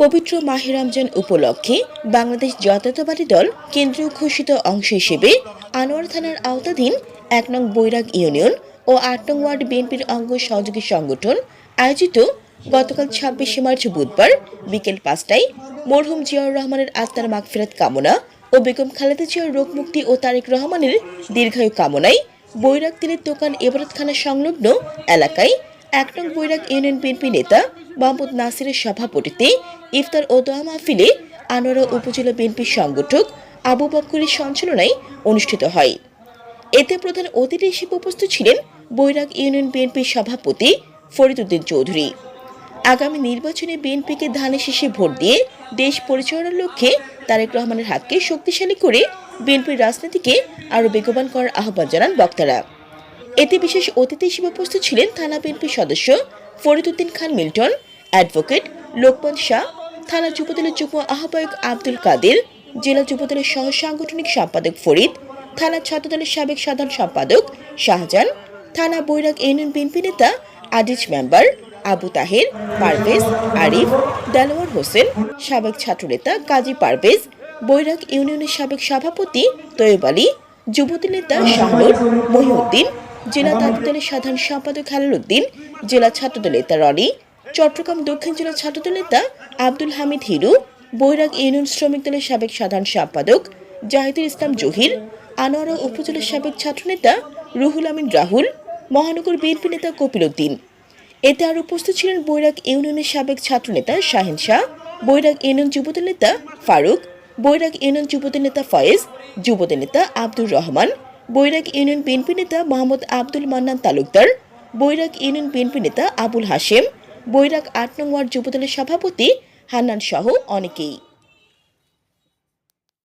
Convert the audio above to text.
পবিত্র মাহে উপলক্ষে বাংলাদেশ জাতীয়তাবাদী দল কেন্দ্রীয় ঘোষিত অংশ হিসেবে আনোয়ার থানার আওতাধীন এক নং বৈরাগ ইউনিয়ন ও আট নং ওয়ার্ড বিএনপির অঙ্গ সহযোগী সংগঠন আয়োজিত গতকাল ছাব্বিশে মার্চ বুধবার বিকেল পাঁচটায় মরহুম জিয়াউর রহমানের আত্মার মাগফিরাত কামনা ও বেগম খালেদা জিয়ার রোগ মুক্তি ও তারেক রহমানের দীর্ঘায়ু কামনায় বৈরাগ তেলের দোকান এবারতখানা সংলগ্ন এলাকায় এক নং বৈরাগ ইউনিয়ন বিএনপি নেতা মোহাম্মদ নাসিরের সভাপতিতে ইফতার ও দোয়া মাহফিলে আনোয়ারা উপজেলা বিএনপির সংগঠক আবু বক্করের সঞ্চালনায় অনুষ্ঠিত হয়। এতে প্রধান অতিথি হিসেবে উপস্থিত ছিলেন বৈরাগ ইউনিয়ন বিএনপির সভাপতি ফরিদুদ্দিন চৌধুরী। আগামী নির্বাচনে বিএনপিকে ধানে শেষে ভোট দিয়ে দেশ পরিচালনার লক্ষ্যে তারেক রহমানের হাতকে শক্তিশালী করে বিএনপির রাজনীতিকে আরও বেগবান করার আহ্বান জানান বক্তারা। এতে বিশেষ অতিথি হিসেবে উপস্থিত ছিলেন থানা বিএনপির সদস্য ফরিদুদ্দিন খান মিল্টন, অ্যাডভোকেট লোকমান শাহ থানা যুবদলের যুগ্ম আহ্বায়ক আব্দুল কাদের, জেলা যুবদলের সহ সাংগঠনিক সম্পাদক ফরিদ, থানা ছাত্রদলের সাবেক সাধারণ সম্পাদক শাহজাহান, থানা বৈরাগ ইউনিয়ন বিএনপি নেতা আজিজ মেম্বার আবু তাহের, পারভেজ, আরিফ, দেলোয়ার হোসেন, সাবেক ছাত্রনেতা কাজী পারভেজ, বৈরাগ ইউনিয়নের সাবেক সভাপতি তৈয়ব আলী যুবতী নেতা শাহনুর, মহিউদ্দিন, জেলা তাঁতি দলের সাধারণ সম্পাদক হেলাল উদ্দিন জেলা ছাত্রদল নেতা রনি চট্টগ্রাম দক্ষিণ জেলা ছাত্রদল নেতা আব্দুল হামিদ হিরু, বৈরাগ ইউনিয়ন শ্রমিক দলের সাবেক সাধারণ সম্পাদক জাহিদুল ইসলাম জহির, আনোয়ারা উপজেলার সাবেক ছাত্রনেতা রুহুল আমিন রাহুল, মহানগর বিএনপি নেতা কপিল উদ্দিন। এতে আর উপস্থিত ছিলেন বৈরাগ ইউনিয়নের সাবেক ছাত্রনেতা শাহিন শাহ, বৈরাগ ইউনিয়ন যুবদল নেতা ফারুক, বৈরাগ ইউনিয়ন যুবদল নেতা ফয়েজ, যুবদল নেতা আব্দুর রহমান, বৈরাগ ইউনিয়ন বিএনপি নেতা মোহাম্মদ আব্দুল মান্নান তালুকদার, বৈরাগ ইউনিয়ন বিএনপি নেতা আবুল হাশেম বৈরাগ আট নং ওয়ার্ড যুবদলের সভাপতি হান্নান সহ অনেকেই।